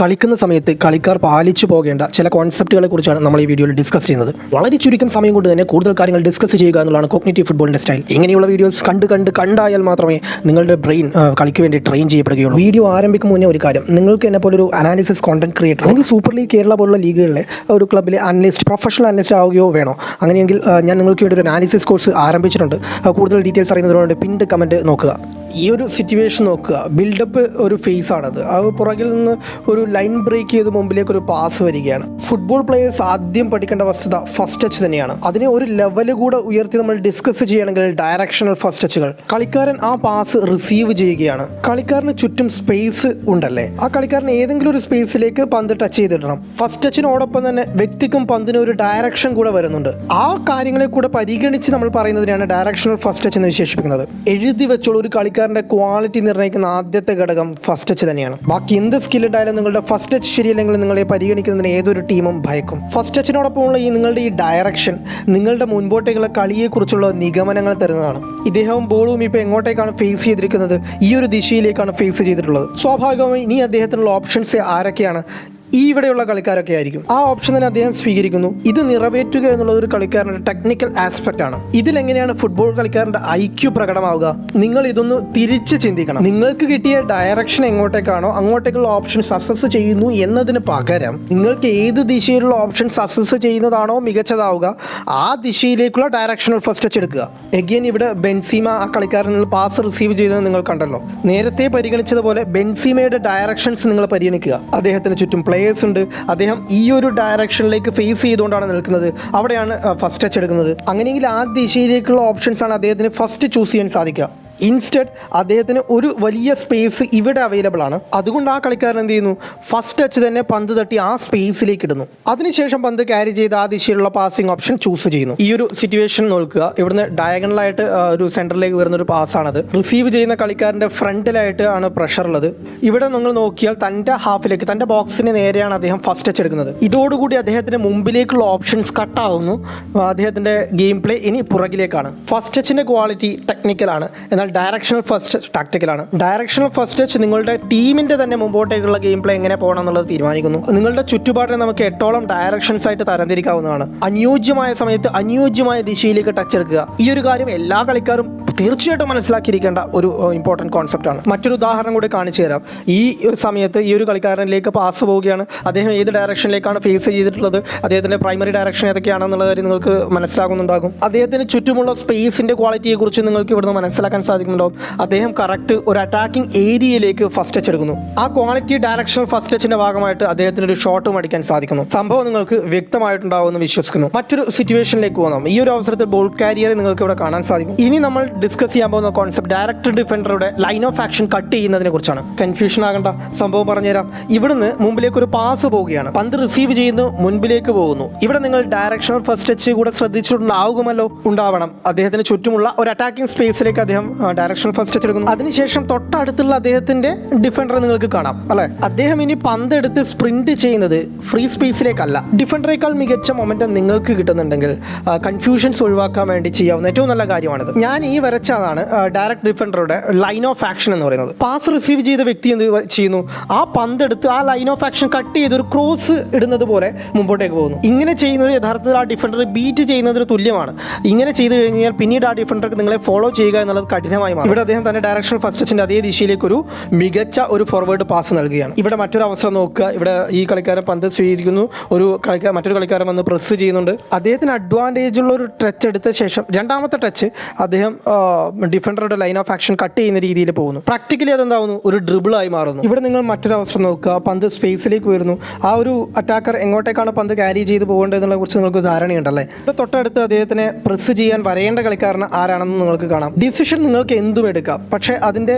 കളിക്കുന്ന സമയത്ത് കളിക്കാർ പാലിച്ചു പോകേണ്ട ചില കോൺസെപ്റ്റുകളെ കുറിച്ചാണ് നമ്മൾ ഈ വീഡിയോയിൽ ഡിസ്കസ് ചെയ്യുന്നത്. വളരെ ചുരുക്കം സമയം കൊണ്ട് തന്നെ കൂടുതൽ കാര്യങ്ങൾ ഡിസ്കസ് ചെയ്യുക എന്നുള്ളതാണ് കോഗ്നേറ്റീവ് ഫുട്ബോളിന്റെ സ്റ്റൈൽ ഇങ്ങനെയുള്ള വീഡിയോസ് കണ്ട് കണ്ട് കണ്ടായാൽ മാത്രമേ നിങ്ങളുടെ ബ്രെയിൻ കളിക്ക് വേണ്ടി ട്രെയിൻ ചെയ്യപ്പെടുകയുള്ളൂ. വീഡിയോ ആരംഭിക്കും മുന്നേ ഒരു കാര്യം നിങ്ങൾക്ക് എന്നെ പോലെ ഒരു അനാലിസിസ് കോണ്ടന്റ് ക്രിയേറ്റർ അല്ലെങ്കിൽ സൂപ്പർ ലീഗ് കേരള പോലുള്ള ലീഗുകളിലെ ഒരു ക്ലബ്ബിലെ അനലിസ്റ്റ് പ്രൊഫഷണൽ അനലിസ്റ്റ് ആവുകയോ വേണോ? അങ്ങനെയെങ്കിൽ ഞാൻ നിങ്ങൾക്ക് വേണ്ടി ഒരു അനാലിസിസ് കോഴ്സ് ആരംഭിച്ചിട്ടുണ്ട്. കൂടുതൽ ഡീറ്റെയിൽസ് അറിയുന്നതിനോട് പിന്നീട് കമന്റ് നോക്കുക. ഈ ഒരു സിറ്റുവേഷൻ നോക്കുക. ബിൽഡപ്പ് ഒരു ഫേസ് ആണത്. അത് പുറകിൽ നിന്ന് ഒരു ലൈൻ ബ്രേക്ക് ചെയ്ത് മുമ്പിലേക്ക് ഒരു പാസ് വരികയാണ്. ഫുട്ബോൾ പ്ലേയേഴ്സ് ആദ്യം പഠിക്കേണ്ട വസ്തുത ഫസ്റ്റ് ടച്ച് തന്നെയാണ്. അതിനെ ഒരു ലെവൽ കൂടെ ഉയർത്തി നമ്മൾ ഡിസ്കസ് ചെയ്യണമെങ്കിൽ ഡയറക്ഷണൽ ഫസ്റ്റ് ടച്ചുകൾ കളിക്കാരൻ ആ പാസ് റിസീവ് ചെയ്യുകയാണ്. കളിക്കാരന് ചുറ്റും സ്പേസ് ഉണ്ടല്ലേ? ആ കളിക്കാരൻ ഏതെങ്കിലും ഒരു സ്പേസിലേക്ക് പന്ത് ടച്ച് ചെയ്തിടണം. ഫസ്റ്റ് ടച്ചിനോടൊപ്പം തന്നെ വ്യക്തിക്കും പന്തിന് ഒരു ഡയറക്ഷൻ കൂടെ വരുന്നുണ്ട്. ആ കാര്യങ്ങളെ കൂടെ പരിഗണിച്ച് നമ്മൾ പറയുന്നതിനാണ് ഡയറക്ഷണൽ ഫസ്റ്റ് ടച്ച് എന്ന് വിശേഷിപ്പിക്കുന്നത്. എഴുതി വെച്ചുള്ള ഒരു കളിക്കാരന്റെ ക്വാളിറ്റി നിർണയിക്കുന്ന ആദ്യത്തെ ഘടകം ഫസ്റ്റ് ടച്ച് തന്നെയാണ്. ബാക്കി എന്ത് സ്കിൽ ഉണ്ടായാലും നിങ്ങളുടെ ഫസ്റ്റ് ടച്ച് ശരിയല്ലെങ്കിൽ നിങ്ങളെ പരിഗണിക്കുന്നതിന് ഏതൊരു ടീമും ഭയക്കും. ഫസ്റ്റ് ടച്ചിനോടൊപ്പമുള്ള ഈ നിങ്ങളുടെ ഈ ഡയറക്ഷൻ നിങ്ങളുടെ മുൻപോട്ടേക്കുള്ള കളിയെക്കുറിച്ചുള്ള നിഗമനങ്ങൾ തരുന്നതാണ്. ഇദ്ദേഹവും ബോളും ഇപ്പോൾ എങ്ങോട്ടേക്കാണ് ഫേസ് ചെയ്തിരിക്കുന്നത്? ഈ ഒരു ദിശയിലേക്കാണ് ഫേസ് ചെയ്തിട്ടുള്ളത്. സ്വാഭാവികമായി ഇനി അദ്ദേഹത്തിനുള്ള ഓപ്ഷൻസ് ആരൊക്കെയാണ്? ഇവിടെയുള്ള കളിക്കാരൊക്കെ ആയിരിക്കും. ആ ഓപ്ഷൻ തന്നെ അദ്ദേഹം സ്വീകരിക്കുന്നു. ഇത് നിറവേറ്റുക എന്നുള്ളത് ഒരു കളിക്കാരന്റെ ടെക്നിക്കൽ ആസ്പെക്ട് ആണ്. ഇതിലെങ്ങനെയാണ് ഫുട്ബോൾ കളിക്കാരന്റെ ഐക്യു പ്രകടമാവുക? നിങ്ങൾ ഇതൊന്ന് തിരിച്ച് ചിന്തിക്കണം. നിങ്ങൾക്ക് കിട്ടിയ ഡയറക്ഷൻ എങ്ങോട്ടേക്കാണോ അങ്ങോട്ടേക്കുള്ള ഓപ്ഷൻ സക്സസ് ചെയ്യുന്നു എന്നതിന് പകരം നിങ്ങൾക്ക് ഏത് ദിശയിലുള്ള ഓപ്ഷൻ സക്സസ് ചെയ്യുന്നതാണോ മികച്ചതാവുക ആ ദിശയിലേക്കുള്ള ഡയറക്ഷണൽ ഫസ്റ്റ് ടച്ച് എടുക്കുക. എഗെയിൻ ഇവിടെ ബെൻസീമ ആ കളിക്കാരനിൽ പാസ് റിസീവ് ചെയ്തത് നിങ്ങൾ കണ്ടല്ലോ. നേരത്തെ പരിഗണിച്ചതുപോലെ ബെൻസീമയുടെ ഡയറക്ഷൻസ് നിങ്ങൾ പരിഗണിക്കുക. അദ്ദേഹത്തിന് ചുറ്റും പ്ലേയേഴ്സ് ഉണ്ട്. അദ്ദേഹം ഈ ഒരു ഡയറക്ഷനിലേക്ക് ഫേസ് ചെയ്തുകൊണ്ടാണ് നിൽക്കുന്നത്. അവിടെയാണ് ഫസ്റ്റ് ടച്ച് എടുക്കുന്നത്. അങ്ങനെയെങ്കിൽ ആ ദിശയിലേക്കുള്ള ഓപ്ഷൻസാണ് അദ്ദേഹത്തിന് ഫസ്റ്റ് ചൂസ് ചെയ്യാൻ സാധിക്കുക. ഇൻസ്റ്റഡ് അദ്ദേഹത്തിന് ഒരു വലിയ സ്പേസ് ഇവിടെ അവൈലബിൾ ആണ്. അതുകൊണ്ട് ആ കളിക്കാരൻ എന്ത് ചെയ്യുന്നു? ഫസ്റ്റ് ടച്ച് തന്നെ പന്ത് തട്ടി ആ സ്പേസിലേക്ക് ഇടുന്നു. അതിനുശേഷം പന്ത് ക്യാരി ചെയ്ത് ആ ദിശയിലുള്ള പാസിംഗ് ഓപ്ഷൻ ചൂസ് ചെയ്യുന്നു. ഈ ഒരു സിറ്റുവേഷൻ നോക്കുക. ഇവിടുന്ന് ഡയഗണലായിട്ട് ഒരു സെന്ററിലേക്ക് വരുന്ന ഒരു പാസ്സാണത് റിസീവ് ചെയ്യുന്ന കളിക്കാരന്റെ ഫ്രണ്ടിലായിട്ട് ആണ് പ്രഷർ ഉള്ളത്. ഇവിടെ നിങ്ങൾ നോക്കിയാൽ തന്റെ ഹാഫിലേക്ക് തന്റെ ബോക്സിന് നേരെയാണ് അദ്ദേഹം ഫസ്റ്റ് ടച്ച് എടുക്കുന്നത്. ഇതോടുകൂടി അദ്ദേഹത്തിന്റെ മുമ്പിലേക്കുള്ള ഓപ്ഷൻസ് കട്ടാവുന്നു അദ്ദേഹത്തിന്റെ ഗെയിം പ്ലേ ഇനി പുറകിലേക്കാണ്. ഫസ്റ്റ് ടച്ചിന്റെ ക്വാളിറ്റി ടെക്നിക്കലാണ് എന്നാൽ ഡയറക്ഷണൽ ഫസ്റ്റ് ടാക്ടിക്കലാണ് ഡയറക്ഷണൽ ഫസ്റ്റ് ടച്ച് നിങ്ങളുടെ ടീമിന്റെ തന്നെ മുമ്പോട്ടേക്കുള്ള ഗെയിം പ്ലേ എങ്ങനെ പോകണം എന്നുള്ളത് തീരുമാനിക്കുന്നു. നിങ്ങളുടെ ചുറ്റുപാടിനെ നമുക്ക് എട്ടോളം ഡയറക്ഷൻസ് ആയിട്ട് തരംതിരിക്കാവുന്നതാണ്. അനുയോജ്യമായ സമയത്ത് അനുയോജ്യമായ ദിശയിലേക്ക് ടച്ച് എടുക്കുക. ഈ ഒരു കാര്യം എല്ലാ കളിക്കാരും തീർച്ചയായിട്ടും മനസ്സിലാക്കിയിരിക്കേണ്ട ഒരു ഇമ്പോർട്ടന്റ് ആണ്. മറ്റൊരു ഉദാഹരണം കൂടി കാണിച്ചു തരാം. ഈ സമയത്ത് ഈ ഒരു കളിക്കാരനിലേക്ക് പാസ് പോവുകയാണ്. അദ്ദേഹം ഏത് ഡയറക്ഷനിലേക്കാണ് ഫേസ് ചെയ്തിട്ടുള്ളത്? അദ്ദേഹത്തിന്റെ പ്രൈമറി ഡയറക്ഷൻ ഏതൊക്കെയാണെന്നുള്ള കാര്യം നിങ്ങൾക്ക് മനസ്സിലാകുന്നുണ്ടാകും. അദ്ദേഹത്തിന് ചുറ്റുമുള്ള സ്പേസിന്റെ ക്വാളിറ്റിയെക്കുറിച്ച് നിങ്ങൾക്ക് ഇവിടുന്ന് മനസ്സിലാക്കാൻ സാധിക്കുന്നുണ്ടാവും അദ്ദേഹം കറക്റ്റ് ഒരു അറ്റാക്കിംഗ് ഏരിയയിലേക്ക് ഫസ്റ്റ് ടച്ച് എടുക്കുന്നു. ആ ക്വാളിറ്റി ഡയറക്ഷണൽ ഫസ്റ്റ് ടച്ചിന്റെ ഭാഗമായിട്ട് അദ്ദേഹത്തിന് ഒരു ഷോട്ടും അടിക്കാൻ സാധിക്കുന്നു. സംഭവം നിങ്ങൾക്ക് വ്യക്തമായിട്ടുണ്ടാവുമെന്ന് വിശ്വസിക്കുന്നു. മറ്റൊരു സിറ്റുവേഷനിലേക്ക് പോകാം. ഈ ഒരു അവസരത്തിൽ ബോൾ കാരിയർ നിങ്ങൾക്ക് ഇവിടെ കാണാൻ സാധിക്കും. ഇനി നമ്മൾ ഡിസ്കസ് ചെയ്യാൻ പോകുന്ന കോൺസെപ്റ്റ് ഡയറക്ടർ ഡിഫൻഡറുടെ ലൈൻ ഓഫ് ആക്ഷൻ കട്ട് ചെയ്യുന്നതിനെ കുറിച്ചാണ്. കൺഫ്യൂഷൻ ആകണ്ട. സംഭവം പറഞ്ഞുതരാം. ഇവിടുന്ന് മുമ്പിലേക്ക് ഒരു പാസ് പോവുകയാണ്. പന്ത് റിസീവ് ചെയ്യുന്നു മുൻപിലേക്ക് പോകുന്നു. ഇവിടെ നിങ്ങൾ ഡയറക്ഷണൽ ഫസ്റ്റ് ടച്ച് കൂടെ ശ്രദ്ധിച്ചിട്ടുണ്ടാവുമല്ലോ? ഉണ്ടാവണം. അദ്ദേഹത്തിന് ചുറ്റുമുള്ള ഒരു അറ്റാക്കിംഗ് സ്പേസിലേക്ക് അദ്ദേഹം ഡയറക്ഷണൽ ഫസ്റ്റ് ടച്ച് എടുക്കുന്നു. അതിനുശേഷം തൊട്ടടുത്തുള്ള അദ്ദേഹത്തിന്റെ ഡിഫൻഡർ നിങ്ങൾക്ക് കാണാം അല്ലെ? അദ്ദേഹം ഇനി പന്ത് എടുത്ത് സ്പ്രിന്റ് ചെയ്യുന്നത് ഫ്രീ സ്പേസിലേക്കല്ല ഡിഫൻഡറേക്കാൾ മികച്ച മൊമെന്റം നിങ്ങൾക്ക് കിട്ടുന്നുണ്ടെങ്കിൽ കൺഫ്യൂഷൻസ് ഒഴിവാക്കാൻ വേണ്ടി ചെയ്യാവുന്ന ഏറ്റവും നല്ല കാര്യമാണിത്. ഞാൻ ഈ വരച്ചതാണ് ഡയറക്ട് ഡിഫൻഡറുടെ ലൈൻ ഓഫ് ആക്ഷൻ എന്ന് പറയുന്നത്. പാസ് റിസീവ് ചെയ്ത വ്യക്തി എന്ത് ചെയ്യുന്നു? ആ പന്ത് എടുത്ത് ആ ലൈൻ ഓഫ് ആക്ഷൻ കട്ട് ചെയ്ത് ഒരു ക്രോസ് ഇടുന്നത് പോലെ മുമ്പോട്ടേക്ക് പോകുന്നു. ഇങ്ങനെ ചെയ്യുന്നത് യഥാർത്ഥത്തിൽ ആ ഡിഫൻഡർ ബീറ്റ് ചെയ്യുന്നതിന് തുല്യമാണ്. ഇങ്ങനെ ചെയ്തു കഴിഞ്ഞാൽ പിന്നീട് ആ ഡിഫൻഡർക്ക് നിങ്ങളെ ഫോളോ ചെയ്യുക എന്നുള്ളത് കഠിനമായി മാറും. ഇവിടെ അദ്ദേഹം തന്നെ ഡയറക്ഷൻ ഫസ്റ്റ് ടച്ചിന്റെ അതേ ദിശയിലേക്ക് ഒരു മികച്ച ഒരു ഫോർവേഡ് പാസ് നൽകുകയാണ്. ഇവിടെ മറ്റൊരു അവസരം നോക്കുക. ഇവിടെ ഈ കളിക്കാരൻ പന്ത് സ്വീകരിക്കുന്നു. ഒരു കളിക്കാരൻ മറ്റൊരു കളിക്കാരൻ വന്ന് പ്രസ് ചെയ്യുന്നുണ്ട്. അദ്ദേഹത്തിന് അഡ്വാന്റേജ് ഉള്ള ഒരു ടച്ച് എടുത്ത ശേഷം രണ്ടാമത്തെ ടച്ച് അദ്ദേഹം ഡിഫൻഡറുടെ ലൈൻ ഓഫ് ആക്ഷൻ കട്ട് ചെയ്യുന്ന രീതിയിൽ പോകുന്നു. പ്രാക്ടിക്കലി അതെന്താവുന്നു? ഒരു ഡ്രിബിളായി മാറുന്നു. ഇവിടെ നിങ്ങൾ മറ്റൊരു അവസരം നോക്കുക. പന്ത് സ്പേസിലേക്ക് വരുന്നു ആ ഒരു അറ്റാക്കർ എങ്ങോട്ടേക്കാണ് പന്ത് ക്യാരി ചെയ്ത് പോകേണ്ടതെന്നുള്ള കുറിച്ച് നിങ്ങൾക്ക് ധാരണയുണ്ടല്ലേ? തൊട്ടടുത്ത് അദ്ദേഹത്തിനെ പ്രസ് ചെയ്യാൻ വരേണ്ട കളിക്കാരൻ ആരാണെന്ന് നിങ്ങൾക്ക് കാണാം. ഡിസിഷൻ നിങ്ങൾക്ക് എന്തും എടുക്കാം. പക്ഷേ അതിന്റെ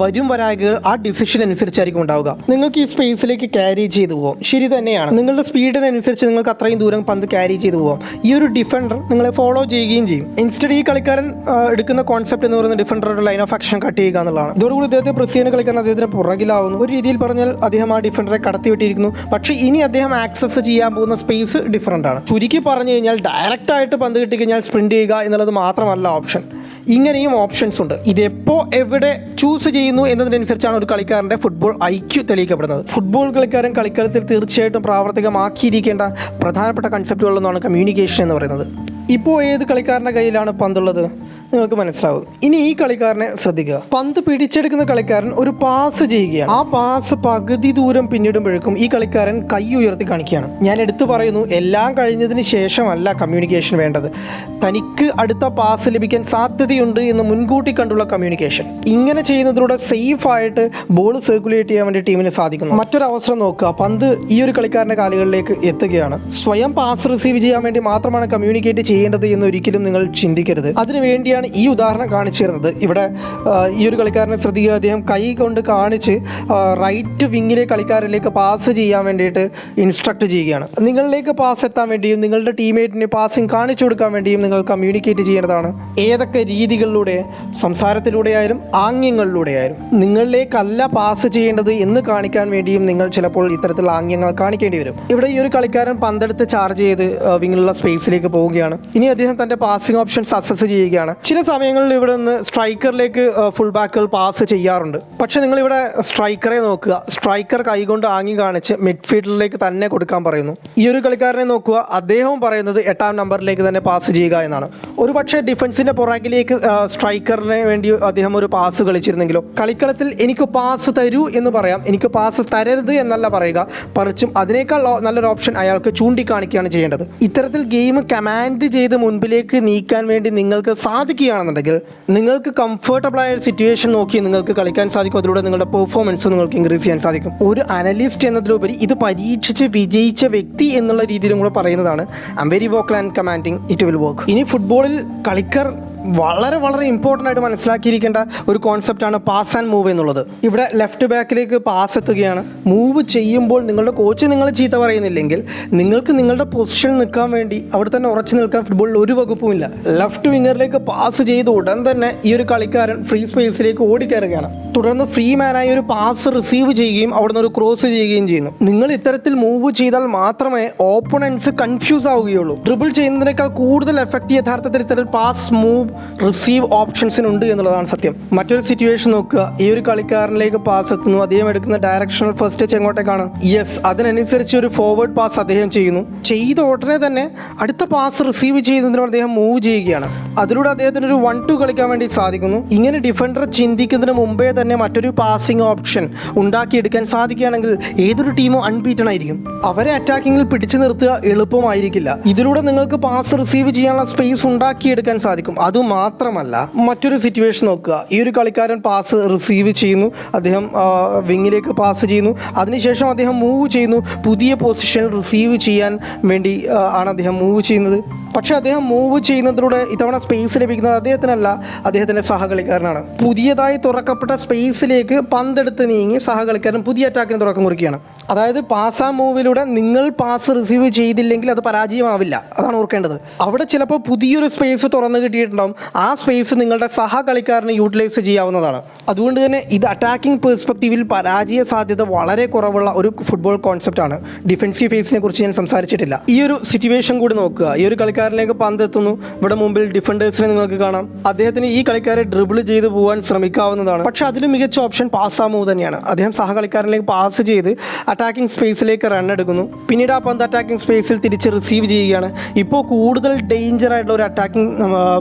വരും വരായകൾ ആ ഡിസിഷൻ അനുസരിച്ചായിരിക്കും ഉണ്ടാവുക. നിങ്ങൾക്ക് ഈ സ്പേസിലേക്ക് ക്യാരി ചെയ്തു പോകും ശരി തന്നെയാണ്. നിങ്ങളുടെ സ്പീഡിനനുസരിച്ച് നിങ്ങൾക്ക് അത്രയും ദൂരം പന്ത് ക്യാരി ചെയ്തു പോകും ഈ ഒരു ഡിഫൻഡർ നിങ്ങളെ ഫോളോ ചെയ്യുകയും ചെയ്യും. ഇൻസ്റ്റഡ് ഈ കളിക്കാരൻ എടുക്കുന്ന കോൺസെപ്റ്റ് എന്ന് പറയുന്ന ഡിഫൻഡറുടെ ലൈൻ ഓഫ് ആക്ഷൻ കട്ട് ചെയ്യുക എന്നുള്ളതാണ്. ഇതോടുകൂടി അദ്ദേഹത്തെ ചെയ്യുന്ന കളിക്കാരൻ അദ്ദേഹത്തിന് പുറകിലാവുന്നു. ഒരു രീതിയിൽ പറഞ്ഞാൽ അദ്ദേഹം ആ ഡിഫൻഡറെ കടത്തിവിട്ടിരിക്കുന്നു. പക്ഷേ ഇനി അദ്ദേഹം ആക്സസ് ചെയ്യാൻ പോകുന്ന സ്പേസ് ഡിഫറന്റ് ആണ്. ചുരുക്കി പറഞ്ഞു കഴിഞ്ഞാൽ ഡയറക്റ്റ് ആയിട്ട് പന്ത് കിട്ടിക്കഴിഞ്ഞാൽ കഴിഞ്ഞാൽ സ്പ്രിന്റ് ചെയ്യുക എന്നുള്ളത് മാത്രമല്ല ഓപ്ഷൻ ഇങ്ങനെയും ഓപ്ഷൻസ് ഉണ്ട്. ഇതെപ്പോൾ എവിടെ ചൂസ് ചെയ്യുന്നു എന്നതിനനുസരിച്ചാണ് ഒരു കളിക്കാരന്റെ ഫുട്ബോൾ ഐക്യു തെളിയിക്കപ്പെടുന്നത്. ഫുട്ബോൾ കളിക്കാരൻ കളിക്കളത്തിൽ തീർച്ചയായിട്ടും പ്രാവർത്തികമാക്കിയിരിക്കേണ്ട പ്രധാനപ്പെട്ട കൺസെപ്റ്റുകളിലൊന്നാണ് കമ്മ്യൂണിക്കേഷൻ എന്ന് പറയുന്നത്. ഇപ്പോൾ ഏത് കളിക്കാരന്റെ കയ്യിലാണ് പന്തുള്ളത്? നിങ്ങൾക്ക് മനസ്സിലാവും. ഇനി ഈ കളിക്കാരനെ ശ്രദ്ധിക്കുക. പന്ത് പിടിച്ചെടുക്കുന്ന കളിക്കാരൻ ഒരു പാസ് ചെയ്യുകയാണ്. ആ പാസ് പകുതി ദൂരം പിന്നിടുമ്പോഴേക്കും ഈ കളിക്കാരൻ കൈ ഉയർത്തി കാണിക്കുകയാണ്. ഞാൻ എടുത്തു പറയുന്നു എല്ലാം കഴിഞ്ഞതിന് ശേഷമല്ല കമ്മ്യൂണിക്കേഷൻ വേണ്ടത്. തനിക്ക് അടുത്ത പാസ് ലഭിക്കാൻ സാധ്യതയുണ്ട് എന്ന് മുൻകൂട്ടി കണ്ടുള്ള കമ്മ്യൂണിക്കേഷൻ ഇങ്ങനെ ചെയ്യുന്നതിലൂടെ സേഫ് ആയിട്ട് ബോൾ സർക്കുലേറ്റ് ചെയ്യാൻ വേണ്ടി ടീമിന് സാധിക്കുന്നു. മറ്റൊരു അവസരം നോക്കുക. പന്ത് ഈ ഒരു കളിക്കാരന്റെ കാലുകളിലേക്ക് എത്തുകയാണ്. സ്വയം പാസ് റിസീവ് ചെയ്യാൻ വേണ്ടി മാത്രമാണ് കമ്മ്യൂണിക്കേറ്റ് ചെയ്യേണ്ടത് എന്ന് ഒരിക്കലും നിങ്ങൾ ചിന്തിക്കരുത്. അതിനു വേണ്ടിയാണ് ഈ ഉദാഹരണം കാണിച്ചു തരുന്നത്. ഇവിടെ ഈ ഒരു കളിക്കാരനെ ശ്രദ്ധിക്കുക. അദ്ദേഹം കൈ കൊണ്ട് കാണിച്ച് റൈറ്റ് വിങ്ങിലെ കളിക്കാരിലേക്ക് പാസ് ചെയ്യാൻ വേണ്ടിയിട്ട് ഇൻസ്ട്രക്ട് ചെയ്യുകയാണ്. നിങ്ങളിലേക്ക് പാസ് എത്താൻ വേണ്ടിയും നിങ്ങളുടെ ടീമേറ്റിന് പാസിംഗ് കാണിച്ചു കൊടുക്കാൻ വേണ്ടിയും നിങ്ങൾ കമ്മ്യൂണിക്കേറ്റ് ചെയ്യേണ്ടതാണ്. ഏതൊക്കെ രീതികളിലൂടെ? സംസാരത്തിലൂടെയായാലും ആംഗ്യങ്ങളിലൂടെയായാലും നിങ്ങളിലേക്കല്ല പാസ് ചെയ്യേണ്ടത് എന്ന് കാണിക്കാൻ വേണ്ടിയും നിങ്ങൾ ചിലപ്പോൾ ഇത്തരത്തിലുള്ള ആംഗ്യങ്ങൾ കാണിക്കേണ്ടി വരും. ഇവിടെ ഈ ഒരു കളിക്കാരൻ പന്തെടുത്ത് ചാർജ് ചെയ്ത് വിങ്ങിലുള്ള സ്പേസിലേക്ക് പോവുകയാണ്. ഇനി അദ്ദേഹം തന്റെ പാസിംഗ് ഓപ്ഷൻസ് അസസ് ചെയ്യുകയാണ്. ചില സമയങ്ങളിൽ ഇവിടെ നിന്ന് സ്ട്രൈക്കറിലേക്ക് ഫുൾ ബാക്കുകൾ പാസ് ചെയ്യാറുണ്ട്. പക്ഷെ നിങ്ങൾ ഇവിടെ സ്ട്രൈക്കറെ നോക്കുക. സ്ട്രൈക്കർ കൈകൊണ്ട് ആങ്ങി കാണിച്ച് മിഡ്ഫീൽഡിലേക്ക് തന്നെ കൊടുക്കാൻ പറയുന്നു. ഈ ഒരു കളിക്കാരനെ നോക്കുക. അദ്ദേഹവും പറയുന്നത് എട്ടാം നമ്പറിലേക്ക് തന്നെ പാസ് ചെയ്യുക എന്നാണ്. ഒരു പക്ഷേ ഡിഫൻസിന്റെ പുറകിലേക്ക് സ്ട്രൈക്കറിന് വേണ്ടി അദ്ദേഹം ഒരു പാസ് കളിച്ചിരുന്നെങ്കിലോ. കളിക്കളത്തിൽ എനിക്ക് പാസ് തരൂ എന്ന് പറയാം. എനിക്ക് പാസ് തരരുത് എന്നല്ല പറയുക. പറിച്ചും അതിനേക്കാൾ നല്ലൊരു ഓപ്ഷൻ അയാൾക്ക് ചൂണ്ടിക്കാണിക്കുകയാണ് ചെയ്യേണ്ടത്. ഇത്തരത്തിൽ ഗെയിം കമാൻഡ് ചെയ്ത് മുൻപിലേക്ക് നീക്കാൻ വേണ്ടി നിങ്ങൾക്ക് സാധിക്കുകയാണെന്നുണ്ടെങ്കിൽ നിങ്ങൾക്ക് കംഫർട്ടബിൾ ആയ സിറ്റുവേഷൻ നോക്കി നിങ്ങൾക്ക് കളിക്കാൻ സാധിക്കും. അതിലൂടെ നിങ്ങളുടെ പെർഫോമൻസ് നിങ്ങൾക്ക് ഇൻക്രീസ് ചെയ്യാൻ സാധിക്കും. ഒരു അനലിസ്റ്റ് എന്നതിലുപരി ഇത് പരീക്ഷിച്ച് വിജയിച്ച വ്യക്തി എന്നുള്ള രീതിയിലും കൂടെ പറയുന്നതാണ്. I very vocal and commanding it will work ഇനി ഫുട്ബോളിൽ കളിക്കാർ വളരെ വളരെ ഇമ്പോർട്ടന്റ് ആയിട്ട് മനസ്സിലാക്കിയിരിക്കേണ്ട ഒരു കോൺസെപ്റ്റാണ് പാസ് ആൻഡ് മൂവ് എന്നുള്ളത്. ഇവിടെ ലെഫ്റ്റ് ബാക്കിലേക്ക് പാസ് എത്തുകയാണ്. മൂവ് ചെയ്യുമ്പോൾ നിങ്ങളുടെ കോച്ച് നിങ്ങൾ ചീത്ത പറയുന്നില്ലെങ്കിൽ നിങ്ങൾക്ക് നിങ്ങളുടെ പൊസിഷനിൽ നിൽക്കാൻ വേണ്ടി അവിടെ തന്നെ ഉറച്ചു നിൽക്കാൻ ഫുട്ബോളിൽ ഒരു വകുപ്പുമില്ല ലെഫ്റ്റ് വിങ്ങറിലേക്ക് പാസ് ചെയ്ത് ഉടൻ തന്നെ ഈ ഒരു കളിക്കാരൻ ഫ്രീ സ്പേസിലേക്ക് ഓടിക്കയറുകയാണ്. തുടർന്ന് ഫ്രീ മാനായി ഒരു പാസ് റിസീവ് ചെയ്യുകയും അവിടെ നിന്ന് ഒരു ക്രോസ് ചെയ്യുകയും ചെയ്യുന്നു. നിങ്ങൾ ഇത്തരത്തിൽ മൂവ് ചെയ്താൽ മാത്രമേ ഓപ്പണൻസ് കൺഫ്യൂസ് ആവുകയുള്ളൂ. ഡ്രിബിൾ ചെയ്യുന്നതിനേക്കാൾ കൂടുതൽ എഫക്റ്റ് യഥാർത്ഥത്തിൽ ഇത്തരം പാസ് മൂവ് റിസീവ് ഓപ്ഷൻസിനുണ്ട് എന്നുള്ളതാണ് സത്യം. മറ്റൊരു സിറ്റുവേഷൻ നോക്കുക. ഈ ഒരു കളിക്കാരനിലേക്ക് പാസ് എത്തുന്നു. അദ്ദേഹം എടുക്കുന്ന ഡയറക്ഷണൽ ഫസ്റ്റ് ടച്ച് എങ്ങോട്ടേക്കാണ്? യെസ് അതിനനുസരിച്ച് ഒരു ഫോർവേഡ് പാസ് അദ്ദേഹം ചെയ്യുന്നു. ചെയ്ത ഉടനെ തന്നെ അടുത്ത പാസ് റിസീവ് ചെയ്യുന്നതിനോട് അദ്ദേഹം മൂവ് ചെയ്യുകയാണ്. അതിലൂടെ അദ്ദേഹത്തിന് ഒരു വൺ ടു കളിക്കാൻ വേണ്ടി സാധിക്കുന്നു. ഇങ്ങനെ ഡിഫൻഡർ ചിന്തിക്കുന്നതിന് മുമ്പേ തന്നെ മറ്റൊരു പാസിംഗ് ഓപ്ഷൻ ഉണ്ടാക്കിയെടുക്കാൻ സാധിക്കുകയാണെങ്കിൽ ഏതൊരു ടീമും അൺബീറ്റൺ ആയിരിക്കും. അവരെ അറ്റാക്കിങ്ങിൽ പിടിച്ചു നിർത്തുക എളുപ്പമായിരിക്കില്ല. ഇതിലൂടെ നിങ്ങൾക്ക് പാസ് റിസീവ് ചെയ്യാനുള്ള സ്പേസ് ഉണ്ടാക്കിയെടുക്കാൻ സാധിക്കും. അതുമാത്രമല്ല മറ്റൊരു സിറ്റുവേഷൻ നോക്കുക. ഈ ഒരു കളിക്കാരൻ പാസ് റിസീവ് ചെയ്യുന്നു. അദ്ദേഹം വിങ്ങിലേക്ക് പാസ് ചെയ്യുന്നു. അതിനുശേഷം അദ്ദേഹം മൂവ് ചെയ്യുന്നു. പുതിയ പൊസിഷൻ റിസീവ് ചെയ്യാൻ വേണ്ടി ആണ് അദ്ദേഹം മൂവ് ചെയ്യുന്നത്. പക്ഷേ അദ്ദേഹം മൂവ് ചെയ്യുന്നതിലൂടെ ഇത്തവണ സ്പേസ് ലഭിക്കുന്നത് അദ്ദേഹത്തിനല്ല. അദ്ദേഹത്തിന്റെ സഹകളിക്കാരനാണ്. പുതിയതായി തുറക്കപ്പെട്ട സ്പേസിലേക്ക് പന്തെടുത്ത് നീങ്ങി സഹകളിക്കാരൻ പുതിയ അറ്റാക്കിന് തുടക്കം കുറിക്കുകയാണ്. അതായത് പാസ് ആ മൂവിലൂടെ നിങ്ങൾ പാസ് റിസീവ് ചെയ്തില്ലെങ്കിൽ അത് പരാജയമാവില്ല. അതാണ് ഓർക്കേണ്ടത്. അവിടെ ചിലപ്പോൾ പുതിയൊരു സ്പേസ് തുറന്നു കിട്ടിയിട്ടുണ്ടാവും. ആ സ്പേസ് നിങ്ങളുടെ സഹകളിക്കാരന് യൂട്ടിലൈസ് ചെയ്യാവുന്നതാണ്. അതുകൊണ്ട് തന്നെ ഇത് അറ്റാക്കിംഗ് പെർസ്പെക്റ്റീവിൽ പരാജയ സാധ്യത വളരെ കുറവുള്ള ഒരു ഫുട്ബോൾ കോൺസെപ്റ്റാണ് ഡിഫൻസീവ് ഫേസിനെ കുറിച്ച് ഞാൻ സംസാരിച്ചിട്ടില്ല. ഈ ഒരു സിറ്റുവേഷൻ കൂടി നോക്കുക. ഈ ഒരു കളിക്കാരനിലേക്ക് പന്ത് എത്തുന്നു. ഇവിടെ മുമ്പിൽ ഡിഫൻഡേഴ്സിനെ നിങ്ങൾക്ക് കാണാം. അദ്ദേഹത്തിന് ഈ കളിക്കാരെ ഡ്രിബിൾ ചെയ്ത് പോകാൻ ശ്രമിക്കാവുന്നതാണ്. പക്ഷേ അതിലും മികച്ച ഓപ്ഷൻ പാസ് ആ മൂവ് തന്നെയാണ്. അദ്ദേഹം സഹകളിക്കാരനിലേക്ക് പാസ് ചെയ്ത് അറ്റാക്കിംഗ് സ്പേസിലേക്ക് റൺ എടുക്കുന്നു. പിന്നീട് ആ പന്ത് അറ്റാക്കിംഗ് സ്പേസിൽ തിരിച്ച് റിസീവ് ചെയ്യുകയാണ്. ഇപ്പോൾ കൂടുതൽ ഡേഞ്ചർ ആയിട്ടുള്ള ഒരു അറ്റാക്കിംഗ്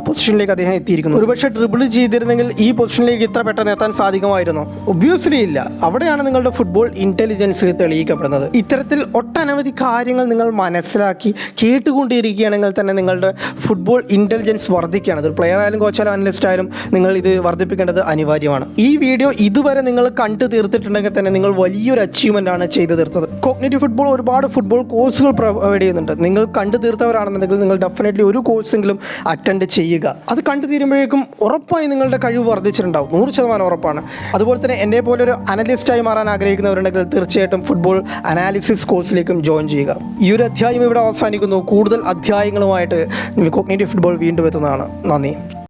പൊസിഷനിലേക്ക് അദ്ദേഹം എത്തിയിരിക്കുന്നു. ഒരുപക്ഷെ ഡ്രിബിൾ ചെയ്തിരുന്നെങ്കിൽ ഈ പൊസിഷനിലേക്ക് ഇത്ര പെട്ടെന്ന് എത്താൻ സാധിക്കുമായിരുന്നു. ഒബ്വിയസ്ലി ഇല്ല. അവിടെയാണ് നിങ്ങളുടെ ഫുട്ബോൾ ഇന്റലിജൻസ് തെളിയിക്കപ്പെടുന്നത്. ഇത്തരത്തിൽ ഒട്ടനവധി കാര്യങ്ങൾ നിങ്ങൾ മനസ്സിലാക്കി കേട്ടുകൊണ്ടിരിക്കുകയാണെങ്കിൽ തന്നെ നിങ്ങളുടെ ഫുട്ബോൾ ഇന്റലിജൻസ് വർദ്ധിക്കുകയാണ്. അതൊരു പ്ലെയർ ആയാലും കോച്ചാലും അനലിസ്റ്റ് ആയാലും നിങ്ങൾ ഇത് വർദ്ധിപ്പിക്കേണ്ടത് അനിവാര്യമാണ്. ഈ വീഡിയോ ഇതുവരെ നിങ്ങൾ കണ്ടു തീർത്തിട്ടുണ്ടെങ്കിൽ തന്നെ നിങ്ങൾ വലിയൊരു അച്ചീവ്മെന്റ് ആണ് ചെയ്തു തീർത്തത്. കോഗ്നേറ്റീവ് ഫുട്ബോൾ ഒരുപാട് ഫുട്ബോൾ കോഴ്സുകൾ പ്രൊവൈഡ് ചെയ്യുന്നുണ്ട്. നിങ്ങൾ കണ്ടു തീർത്തവരാണെന്നുണ്ടെങ്കിൽ നിങ്ങൾ ഡെഫിനറ്റ്ലി ഒരു കോഴ്സെങ്കിലും അറ്റൻഡ് ചെയ്യുക. അത് കണ്ടു തീരുമ്പോഴേക്കും ഉറപ്പായി നിങ്ങളുടെ കഴിവ് വർദ്ധിച്ചിട്ടുണ്ടാവും. നൂറ് ശതമാനം ഉറപ്പാണ്. അതുപോലെ തന്നെ എന്നെ പോലെ ഒരു അനലിസ്റ്റായി മാറാൻ ആഗ്രഹിക്കുന്നവരുണ്ടെങ്കിൽ തീർച്ചയായിട്ടും ഫുട്ബോൾ അനാലിസിസ് കോഴ്സിലേക്കും ജോയിൻ ചെയ്യുക. ഈ ഒരു അധ്യായം ഇവിടെ അവസാനിക്കുന്നു. കൂടുതൽ അധ്യായങ്ങളുമായിട്ട് കോഗ്നേറ്റീവ് ഫുട്ബോൾ വീണ്ടും എത്തുന്നതാണ്. നന്ദി.